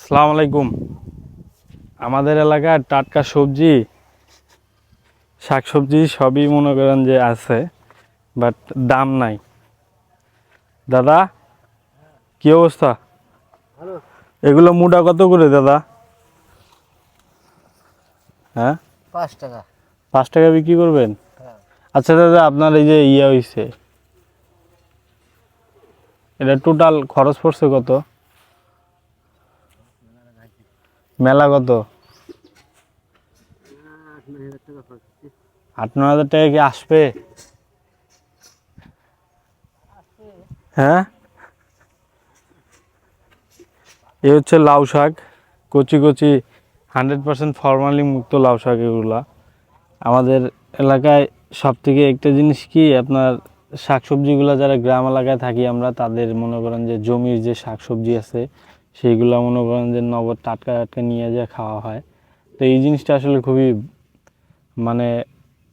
সালাম আলাইকুম। আমাদের এলাকার টাটকা সবজি শাক সবজি সবই মনে করেন যে আছে বাট দাম নাই। দাদা কি অবস্থা? এগুলো মুটা কত করে দাদা? হ্যাঁ? পাঁচ টাকা। পাঁচ টাকা বিক্রি করবেন? হ্যাঁ। আচ্ছা দাদা আপনার এই যে ইয়ে হয়েছে এটা টোটাল খরচ পড়ছে কত? মেলা কত? আট ন হাজার টাকা কি আসবে? হ্যাঁ? এ হচ্ছে লাউ শাক। কচি কচি হান্ড্রেড পার্সেন্ট ফরমালি মুক্ত লাউ শাক এগুলা। আমাদের এলাকায় সব থেকে একটা জিনিস কি, আপনার শাকসবজিগুলো যারা গ্রাম এলাকায় থাকি আমরা, তাদের মনে করেন যে জমির যে শাকসবজি আছে সেইগুলো মনে করেন যে নগদ টাটকা টাটকা নিয়ে যা খাওয়া হয়। তো এই জিনিসটা আসলে খুবই মানে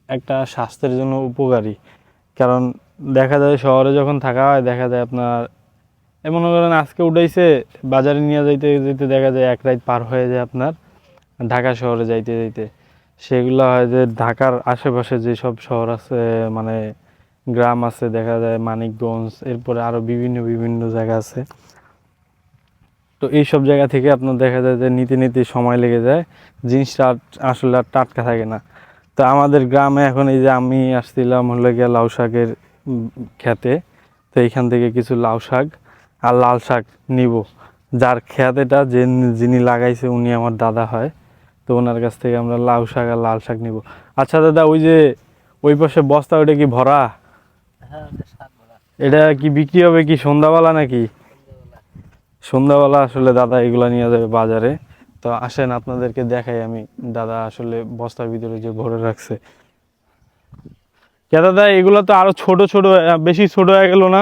একটা স্বাস্থ্যের জন্য উপকারী। কারণ দেখা যায় শহরে যখন থাকা হয়, দেখা যায় আপনার এ মনে করেন আজকে উঠাইছে, বাজারে নিয়ে যাইতে যাইতে দেখা যায় এক রাত পার হয়ে যায় আপনার ঢাকা শহরে যাইতে যাইতে। সেগুলো হয় যে ঢাকার আশেপাশে যেসব শহর আছে মানে গ্রাম আছে, দেখা যায় মানিকগঞ্জ, এরপরে আরও বিভিন্ন বিভিন্ন জায়গা আছে। তো এইসব জায়গা থেকে আপনার দেখা যায় যে নিতে নিতে সময় লেগে যায় জিনিসটা আর আসলে আর টাটকা থাকে না। তো আমাদের গ্রামে এখন এই যে আমি আসছিলাম হলো গিয়ে লাউ শাকের খেতে তো এইখান থেকে কিছু লাউ শাক আর লাল শাক নিব। যার খেত এটা যে যিনি লাগাইছে উনি আমার দাদা হয় তো ওনার কাছ থেকে আমরা লাউ শাক আর লাল শাক নিব। আচ্ছা দাদা ওই যে ওই পাশে বস্তা ওটা কি ভরা? হ্যাঁ বড়া এটা কি বিক্রি হবে কি সন্ধ্যাবেলা নাকি? সন্ধ্যাবেলা আসলে দাদা এগুলা নিয়ে যাবে বাজারে। তো আসেন আপনাদেরকে দেখাই আমি দাদা আসলে বস্তার ভিতরে যে ভরে রাখছে। কে দাদা, এগুলো তো আরও ছোট ছোট বেশি ছোট হয়ে গেল না?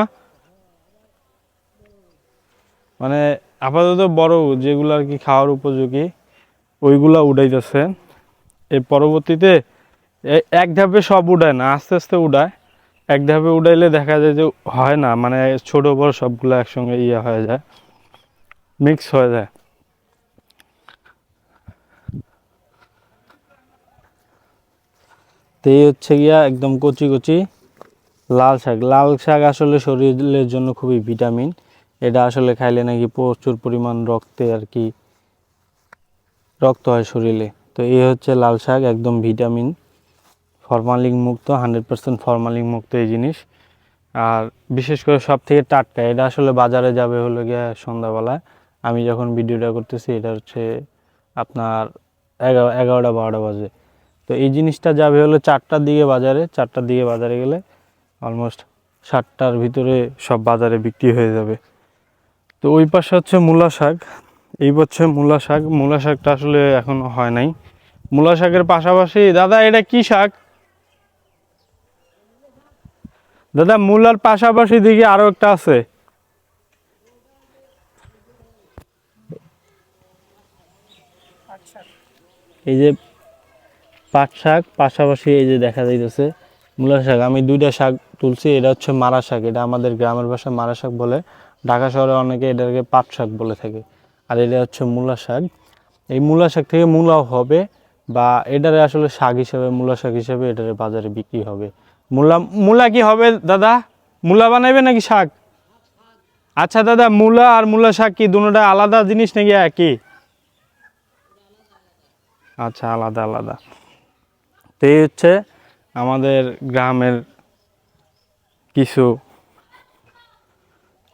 মানে আপাতত বড় যেগুলো আর কি খাওয়ার উপযোগী, ওইগুলা উঠাইতেছে এর পরবর্তীতে এক ধাপে সব উঠায় না, আস্তে আস্তে উঠায়। এক ধাপে উঠাইলে দেখা যায় যে হয় না মানে ছোট বড় সবগুলো একসঙ্গে ইয়ে হয়ে যায়। মিক্স হয়ে যায়। তো এই হচ্ছে গিয়া একদম কচি কচি লাল শাক। লাল শাক আসলে শরীরের জন্য খুবই ভিটামিন। এটা আসলে খাইলে নাকি প্রচুর পরিমাণ রক্তে আর কি রক্ত হয় শরীরে। তো এই হচ্ছে লাল শাক, একদম ভিটামিন ফরমালিন মুক্ত, হান্ড্রেড পার্সেন্ট ফরমালিন মুক্ত এই জিনিস। আর বিশেষ করে সব থেকে টাটকা, এটা আসলে বাজারে যাবে হলো গিয়ে সন্ধ্যাবেলায়। আমি যখন ভিডিওটা করতেছি, এটা হচ্ছে আপনার এগারো এগারোটা বারোটা বাজে। তো এই জিনিসটা যাবে হলো চারটার দিকে বাজারে। চারটার দিকে বাজারে গেলে অলমোস্ট সাতটার ভিতরে সব বাজারে বিক্রি হয়ে যাবে। তো ওই পাশে হচ্ছে মূলা শাক। এই হচ্ছে মূলা শাক। মূলা শাকটা আসলে এখন হয় নাই। মূলা শাকের পাশাপাশি, দাদা, এটা কি শাক? দাদা, মূলার পাশাপাশি দিকে আরও একটা আছে। এই যে পাট শাক, পাশাপাশি এই যে দেখা যাইতেছে মূলা শাক। আমি দুইটা শাক তুলছি, এটা হচ্ছে মারা শাক। এটা আমাদের গ্রামের ভাষায় মারা শাক বলে। ঢাকা শহরে অনেকে এটাকে পাট শাক বলে থাকে। আর এটা হচ্ছে মূলা শাক। এই মূলা শাক থেকে মূলাও হবে বা এটারে আসলে শাক হিসেবে, মূলা শাক হিসেবে এটারে বাজারে বিক্রি হবে। মূলা মূলা কি হবে দাদা? মূলা বানাইবে নাকি শাক? আচ্ছা দাদা, মূলা আর মূলা শাক কি দুটোটা আলাদা জিনিস নাকি একই? আচ্ছা আলাদা আলাদা। তো এই হচ্ছে আমাদের গ্রামের কিছু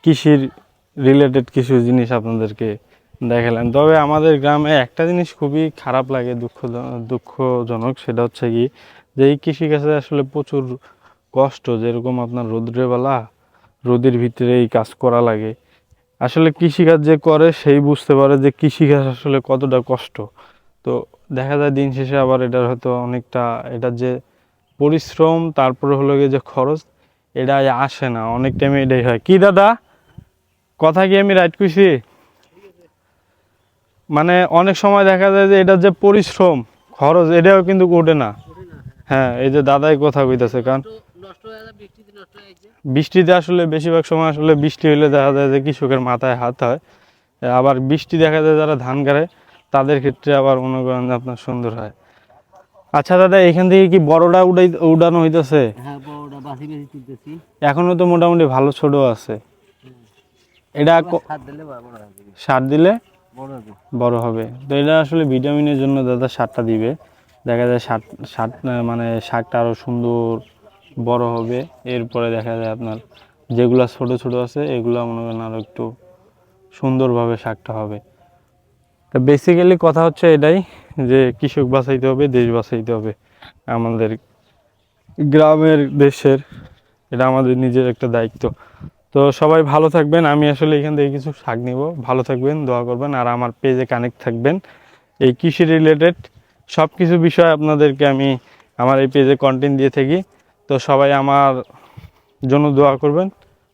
কৃষির রিলেটেড কিছু জিনিস আপনাদেরকে দেখালাম। তবে আমাদের গ্রামে একটা জিনিস খুবই খারাপ লাগে দুঃখ দুঃখজনক, সেটা হচ্ছে কি যে এই কৃষিকাজে আসলে প্রচুর কষ্ট। যেরকম আপনার রৌদ্রের বেলা রোদের ভিতরে এই কাজ করা লাগে। আসলে কৃষিকাজ যে করে, সেই বুঝতে পারে যে কৃষিকাজ আসলে কতটা কষ্ট। তো দেখা যায় দিন শেষে আবার এটার হয়তো অনেকটা এটার যে পরিশ্রম তারপরে হলো গিয়ে যে খরচ এটা আসে না। অনেক টাইমে এটাই হয়। কি দাদা? কথা কি আমি রাইট কইছি? মানে অনেক সময় দেখা যায় যে এটার যে পরিশ্রম খরচ এটাও কিন্তু ওঠে না। হ্যাঁ এই যে দাদাই কথা কইতাছে কারণ বৃষ্টিতে আসলে বেশিরভাগ সময় আসলে বৃষ্টি হলে দেখা যায় যে কৃষকের মাথায় হাত হয়। আবার বৃষ্টি দেখা যায় যারা ধান গাড়ে তাদের ক্ষেত্রে আবার মনে করেন আপনার সুন্দর হয়। আচ্ছা দাদা এখান থেকে কি বড়টা উড়াই উড়ানো হইতেছে? হ্যাঁ এখনও তো মোটামুটি ভালো ছোট আছে। এটা সার দিলে হবে। বড় হবে। তো এটা আসলে ভিটামিনের জন্য দাদা সারটা দিবে। দেখা যায় সার সার মানে শাকটা আরও সুন্দর বড় হবে। এরপরে দেখা যায় আপনার যেগুলা ছোট ছোট আছে এগুলো মনে করেন আরও একটু সুন্দরভাবে শাকটা হবে। তো বেসিক্যালি কথা হচ্ছে এটাই যে কৃষক বাঁচাইতে হবে, দেশ বাঁচাইতে হবে। আমাদের গ্রামের দেশের এটা আমাদের নিজের একটা দায়িত্ব। তো সবাই ভালো থাকবেন, আমি আসলে এখান থেকে কিছু শাক নিব। ভালো থাকবেন, দোয়া করবেন, আর আমার পেজে কানেক্ট থাকবেন। এই কৃষি রিলেটেড সব কিছু বিষয় আপনাদেরকে আমি আমার এই পেজে কন্টেন্ট দিয়ে থাকি। তো সবাই আমার জন্য দোয়া করবেন।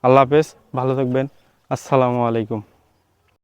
আল্লাহ হাফেজ, ভালো থাকবেন। আসসালামু আলাইকুম।